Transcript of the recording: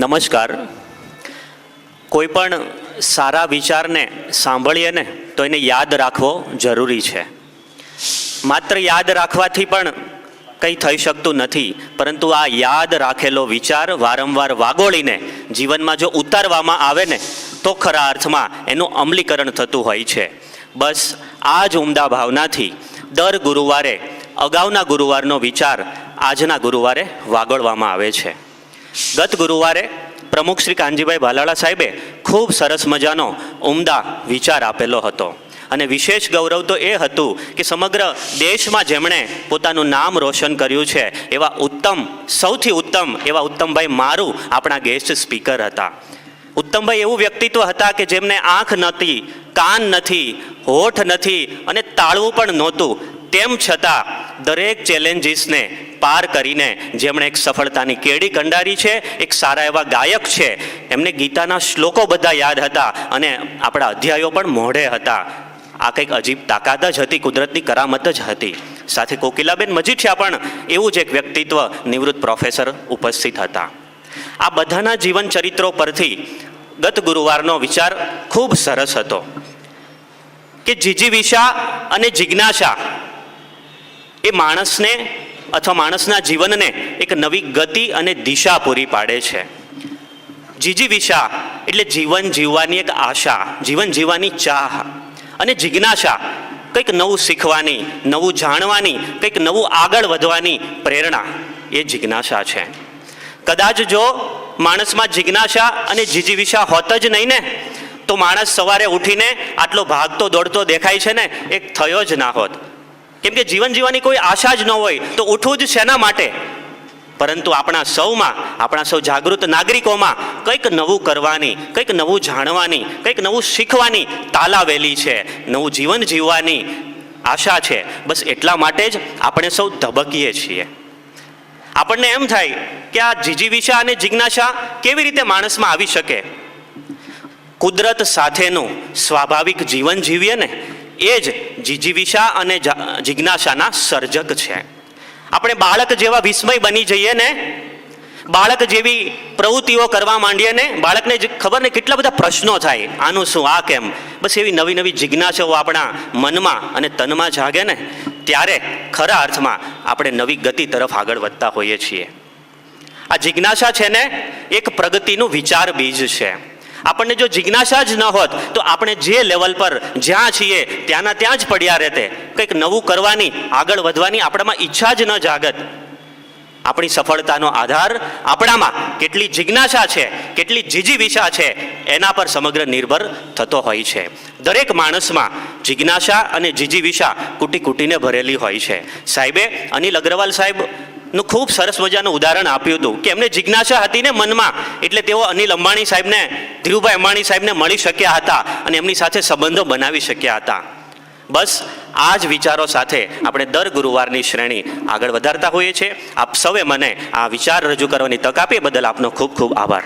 નમસ્કાર. કોઈ પણ સારા વિચારને સાંભળીએ ને, તો એને યાદ રાખવો જરૂરી છે. માત્ર યાદ રાખવાથી પણ કંઈ થઈ શકતું નથી, પરંતુ આ યાદ રાખેલો વિચાર વારંવાર વાગોળીને જીવનમાં જો ઉતારવામાં આવે ને, તો ખરા અર્થમાં એનું અમલીકરણ થતું હોય છે. બસ આ જ ઉમદા ભાવનાથી દર ગુરુવારે, અગાઉના ગુરુવારનો વિચાર આજના ગુરુવારે વાગોળવામાં આવે છે. ગત ગુરુવારે પ્રમુખ શ્રી કાનજીભાઈ ભાલાળા સાહેબે ખૂબ સરસ મજાનો ઉમદા વિચાર આપેલો હતો. અને વિશેષ ગૌરવ તો એ હતું કે સમગ્ર દેશમાં જેમણે પોતાનું નામ રોશન કર્યું છે, એવા ઉત્તમ, સૌથી ઉત્તમ એવા ઉત્તમભાઈ મારું આપણા ગેસ્ટ સ્પીકર હતા. ઉત્તમભાઈ એવું વ્યક્તિત્વ હતા કે જેમને આંખ નહોતી કાન નથી, હોઠ નથી અને તાળવું પણ નહોતું. તેમ છતાં દરેક ચેલેન્જીસને પાર કરીને જેમણે એક સફળતાની કેડી કંડારી છે, એક સારા એવા ગાયક છે, એમને ગીતાના શ્લોકો બધા યાદ હતા અને આપણા અધ્યાયો પણ મોઢે હતા. આ કંઈક અજીબ તાકાત જ હતી, કુદરતની કરામત જ હતી. સાથે કોકિલાબેન મજીઠિયા પણ એવું જ એક વ્યક્તિત્વ નિવૃત્ત પ્રોફેસર ઉપસ્થિત હતા. આ બધાના જીવન ચરિત્રો પરથી ગત ગુરુવારનો વિચાર ખૂબ સરસ હતો. કે જીજીવિષા અને જિજ્ઞાસા એ માણસને અથવા માણસના જીવનને એક નવી ગતિ અને દિશા પૂરી પાડે છે. જીજી વિશા એટલે જીવન જીવવાની એક આશા, જીવન જીવવાની ચાહ અને જિજ્ઞાસા, કંઈક નવું શીખવાની, નવું જાણવાની, કંઈક નવું આગળ વધવાની પ્રેરણા એ જિજ્ઞાસા છે. કદાચ જો માણસમાં જિજ્ઞાસા અને જીજીવિષા હોત જ નહીં ને, તો માણસ સવારે ઉઠીને આટલો ભાગતો દોડતો દેખાય છે ને, એક થયો જ ના હોત. કેમ કે જીવન જીવવાની કોઈ આશા જ ન હોય તો ઉઠવું જ શેના માટે? પરંતુ આપણા સૌમાં, આપણા સૌ જાગૃત નાગરિકોમાં કંઈક નવું કરવાની, કંઈક નવું જાણવાની, કંઈક નવું શીખવાની તાલાવેલી છે, નવું જીવન જીવવાની આશા છે. બસ એટલા માટે જ આપણે સૌ ધબકીએ છીએ. આપણને એમ થાય કે આ જીજીવિષા અને જિજ્ઞાસા કેવી રીતે માણસમાં આવી શકે? કુદરત સાથેનું સ્વાભાવિક જીવન જીવીએ ને, એ જ જીજીવિષા અને જિજ્ઞાસાના સર્જક છે. આપણે બાળક જેવા વિસ્મય બની જઈએ ને, બાળક જેવી પ્રવૃત્તિઓ કરવા માંડીએ ને, બાળકને ખબર ને કેટલા બધા પ્રશ્નો થાય. આનું શું, આ કેમ? બસ એવી નવી નવી જિજ્ઞાસાઓ આપણા મનમાં અને તનમાં જાગે ને, ત્યારે ખરા અર્થમાં આપણે નવી ગતિ તરફ આગળ વધતા હોઈએ છીએ. આ જિજ્ઞાસા છે ને, એક પ્રગતિનું વિચાર બીજ છે. આપણને જો જિજ્ઞાસા જ ન હોત, તો આપણે જે લેવલ પર જ્યાં છીએ, ત્યાંના ત્યાં જ પડ્યા રહેતે. કંઈક નવું કરવાની, આગળ વધવાની આપણામાં ઈચ્છા જ ન જાગત. આપણી સફળતાનો આધાર આપણામાં કેટલી જિજ્ઞાસા છે, કેટલી જીજીવિષા છે, એના પર સમગ્ર નિર્ભર થતો હોય છે. દરેક માણસમાં જિજ્ઞાસા અને જીજીવિષા કુટી કુટીને ભરેલી હોય છે. સાહેબે અનિલ અગ્રવાલ સાહેબ નું ખૂબ સરસ મજાનું ઉદાહરણ આપ્યું હતું કે એમને જિજ્ઞાસા હતી ને મનમાં. એટલે તેઓ અનિલ અંબાણી સાહેબને, ધીરુભાઈ અંબાણી સાહેબને મળી શક્યા હતા અને એમની સાથે સંબંધો બનાવી શક્યા હતા. બસ, આ જ વિચારો સાથે આપણે દર ગુરુવારની શ્રેણી આગળ વધારતા હોઈએ છીએ. આપ સૌએ મને આ વિચાર રજૂ કરવાની તક આપી બદલ આપનો ખૂબ ખૂબ આભાર.